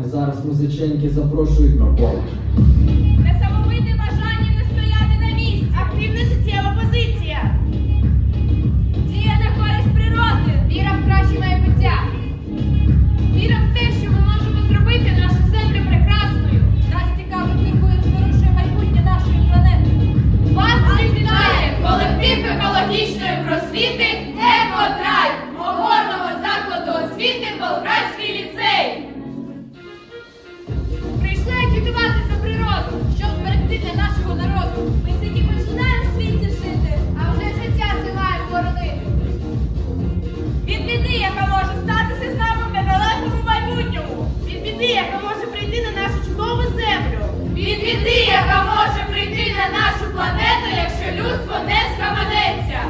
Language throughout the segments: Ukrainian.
А зараз музиченьки запрошують на поле. Несамовите бажання не стояти на місці. Активна життєва позиція. Дія на користь природи. Віра в краще майбуття. Віра в те, що ми можемо зробити нашу землю прекрасною. Нас цікаво, якою зворушує майбутнє нашої планети. Вас вітає колектив екологічної. завжди для нашого народу. Ми тільки починаємо в світі жити, а вже життя це маємо боронити. Від біди, яка може статися з нами в недалекому майбутньому. Від біди, яка може прийти на нашу чудову землю. Від біди, яка може прийти на нашу планету, якщо людство не схаменеться.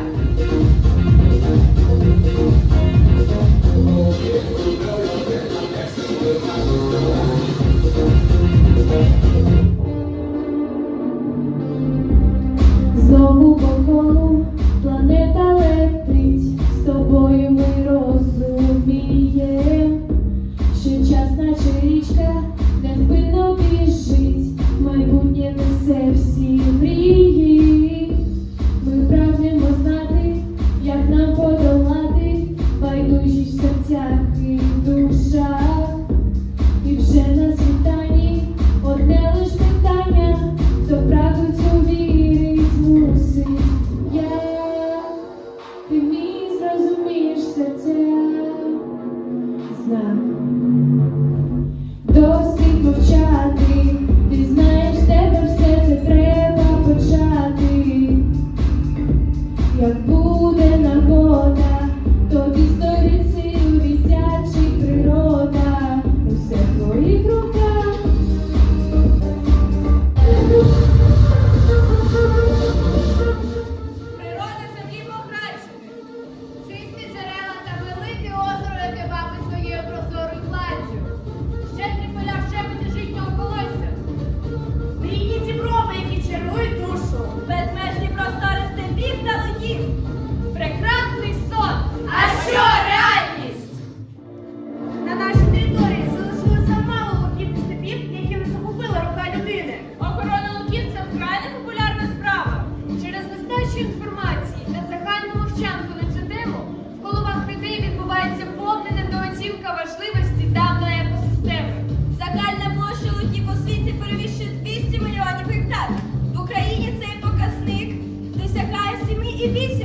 Дивіться,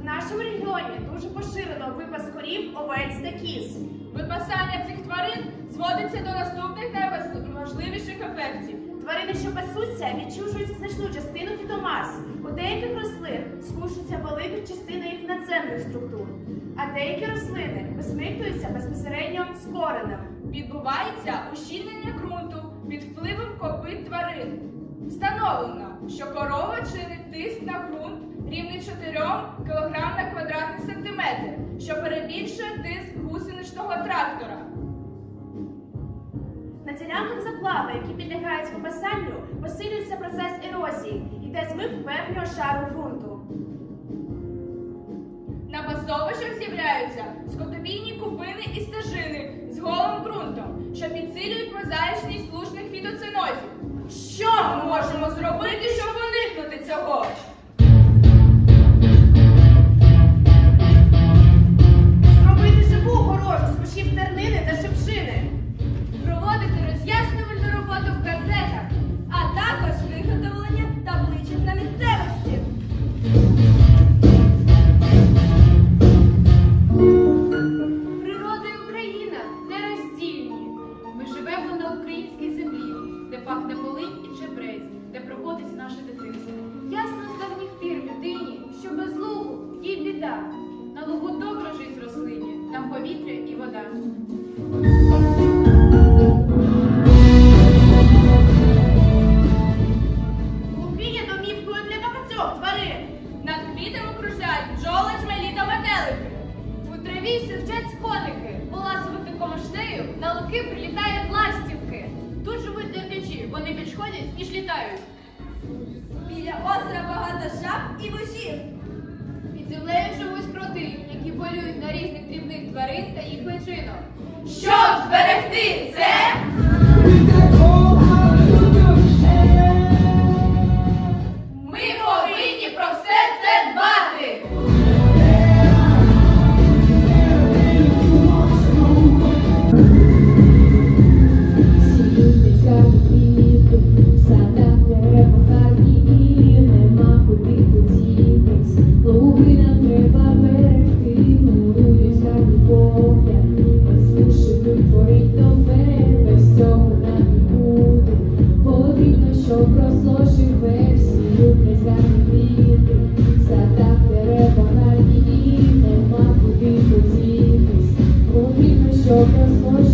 в нашому регіоні дуже поширено випас корів, овець та кіз. Випасання цих тварин зводиться до наступних найважливіших ефектів. Тварини, що пасуться, відчужують значну частину фітомас. У деяких рослин скушуються великі частини їх надземних структур, а деякі рослини висмиктуються безпосередньо з коренем. Відбувається ущільнення ґрунту під впливом копит тварин. Встановлено, що корова чинить тиск на ґрунт рівний 4 кг на квадратний сантиметр, що перебільшує тиск гусеничного трактора. На ділянках заплави, які підлягають випасанню, посилюється процес ерозії, йде змив верхнього шару ґрунту. На пасовищах з'являються скотобійні купини і стежини з голим ґрунтом, що підсилюють мозаїчність слушних фітоцинозів. Що ми можемо зробити, щоб уникнути цього? Кущів та шипшини. Проводити роз'яснювальну роботу в газетах. а також виготовлення полюють на різних дрібних тварин та їх личинок. Щоб зберегти це, focus,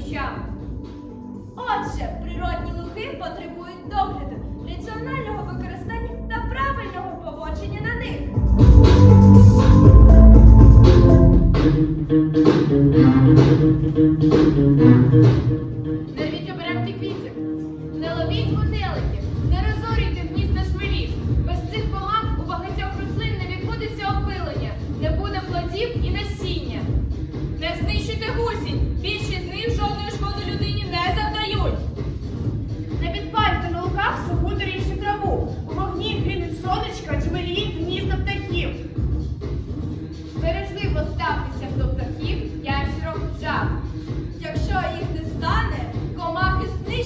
заростають. Отже, природні луки потребують догляду, раціонального використання та правильного поводження на них.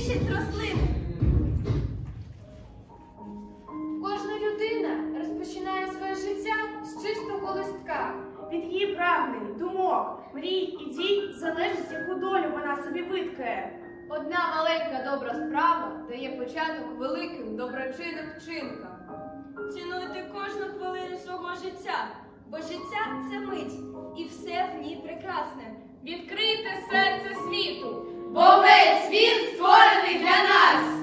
Комахи рослини. Кожна людина розпочинає своє життя з чистого листка. Від її прагнень, думок, мрій і дій залежить, яку долю вона собі виткає. Одна маленька добра справа дає початок великим доброчинним вчинкам. Цінуйте кожну хвилину свого життя, бо життя це мить, і нас.